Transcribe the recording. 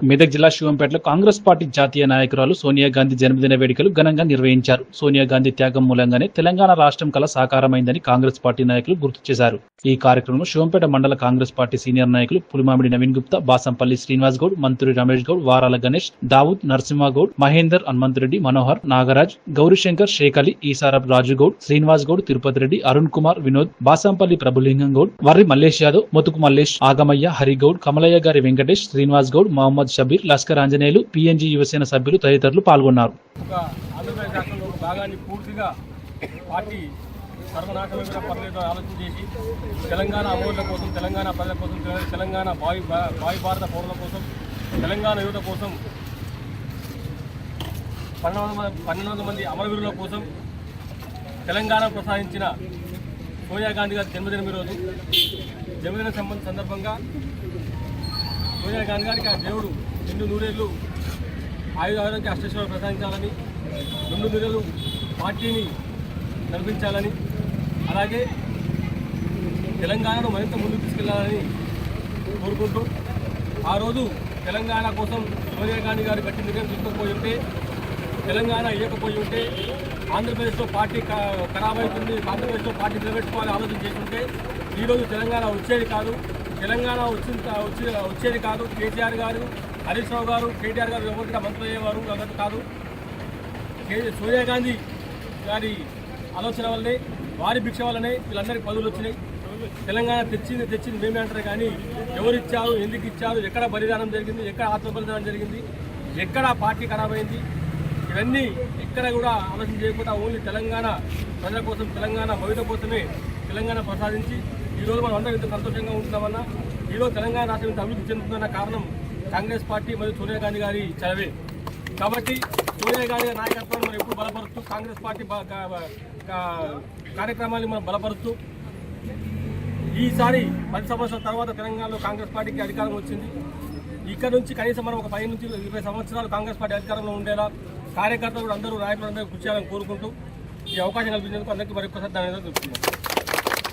మెదక్ జిల్లా శివంపేటలో కాంగ్రెస్ పార్టీ జాతీయ నాయకురాలు సోనియా గాంధీ జన్మదిన వేడుకలు ఘనంగా నిర్వహించారు. సోనియా గాంధీ త్యాగం మూలంగానే తెలంగాణ రాష్ట్రం కల సాకారమైందని కాంగ్రెస్ పార్టీ నాయకులు గుర్తు చేశారు. ఈ కార్యక్రమంలో శివంపేట మండల కాంగ్రెస్ పార్టీ సీనియర్ నాయకులు పులిమామిడి నవీన్ గుప్తా బాసంపల్లి శ్రీనివాస్ గౌడ్ మంత్రి రమేష్ గౌడ్ వారాల గణేష్ దావుద్ నరసింహగౌడ్ మహేందర్ హనుమంతరెడ్డి మనోహర్ నాగరాజ్ గౌరీశంకర్ షేక్ అలీ ఈసారబ్ రాజు గౌడ్ శ్రీనివాస్ గౌడ్ తిరుపతి రెడ్డి అరుణ్ కుమార్ వినోద్ బాసంపల్లి ప్రభులింగం గౌడ్ వర్రి మల్లేష్ యాదవ్ మొతుకు మల్లేష్ ఆగమయ్య హరిగౌడ్ కమలయ్య గారి వెంకటేష్ శ్రీనివాస్ గౌడ్ మహమ్మద్ షబీర్ లష్కర్ ఆంజనేయులు పిఎన్జీ యువసేన సభ్యులు తదితరులు పాల్గొన్నారు. ఒక భాగాన్ని పూర్తిగా పార్టీ సర్వనాశనమైన పర్లేదు ఆలోచన చేసి తెలంగాణ అమూల్య కోసం తెలంగాణ ప్రజల కోసం తెలంగాణ వాయు వాయు భారత పౌరుల కోసం తెలంగాణ యువత కోసం పన్నెండు వందల మంది- పన్నెండు వందల మంది అమరవీరుల కోసం తెలంగాణ ప్రసాదించిన సోనియా గాంధీ గారి జన్మదినం ఈరోజు. జన్మదిన సంబంధ సందర్భంగా సోనియా గాంధీ ఆ దేవుడు రెండు నూరేళ్ళు ఆయుధ ఆరోగ్య అష్టేశ్వరం ప్రసాదించాలని రెండు నూరేళ్ళు పార్టీని నడిపించాలని అలాగే తెలంగాణను మరింత ముందుకు తీసుకెళ్ళాలని కోరుకుంటూ ఆ రోజు తెలంగాణ కోసం సోనియా గాంధీ గారు గట్టి నిర్ణయం తీసుకోకపోయి ఉంటే తెలంగాణ ఇవ్వకపోయి ఉంటే ఆంధ్రప్రదేశ్లో పార్టీ క- ఖరాబ్ అవుతుంది ఆంధ్రప్రదేశ్లో పార్టీ నిలబెట్టుకోవాలని ఆలోచన చేసుకుంటే ఈరోజు తెలంగాణ వచ్చేది కాదు. తెలంగాణ వచ్చిన వచ్చే వచ్చేది కాదు. కేసీఆర్ గారు హరీష్ రావు గారు కేటీఆర్ గారు ఎవరు కూడా మంత్రులు అయ్యేవారు అన్నది కాదు సోనియా గాంధీ గారి ఆలోచన వల్లనే వారి భిక్ష వల్లనే వీళ్ళందరికీ పదవులు వచ్చినాయి. తెలంగాణ తెచ్చింది తెచ్చింది మేమే అంటారు కానీ ఎవరు ఇచ్చారు ఎందుకు ఇచ్చారు ఎక్కడ బలిదానం జరిగింది ఎక్కడ ఆత్మ బలిదానం జరిగింది ఎక్కడ పార్టీ ఖరాబ్ అయింది ఇవన్నీ ఎక్కడ కూడా ఆలోచన చేయకుండా ఓన్లీ తెలంగాణ ప్రజల కోసం తెలంగాణ భవిత కోసమే తెలంగాణ ప్రసాదించి ఈరోజు మనం అందరం ఇంత సంతోషంగా ఉంటున్నామన్నా ఈరోజు తెలంగాణ రాష్ట్రం ఇంత అభివృద్ధి చెందుతున్న కారణం కాంగ్రెస్ పార్టీ మరియు సోనియా గాంధీ గారి చలవే. కాబట్టి సోనియా గాంధీ నాయకత్వం మనం ఎప్పుడు బలపరుస్తూ కాంగ్రెస్ పార్టీ కార్యక్రమాన్ని మనం బలపరుస్తూ ఈసారి పది సంవత్సరాల తర్వాత తెలంగాణలో కాంగ్రెస్ పార్టీకి అధికారం వచ్చింది. ఇక్కడ నుంచి కనీసం మనం ఒక పది నుంచి ఇరవై సంవత్సరాలు కాంగ్రెస్ పార్టీ అధికారంలో ఉండేలా కార్యకర్తలు అందరూ నాయకులు అందరూ కృషి చేయాలని కోరుకుంటూ ఈ అవకాశం కల్పించేందుకు అందరికీ మరొకసారి ధన్యవాదాలు చెప్తున్నాను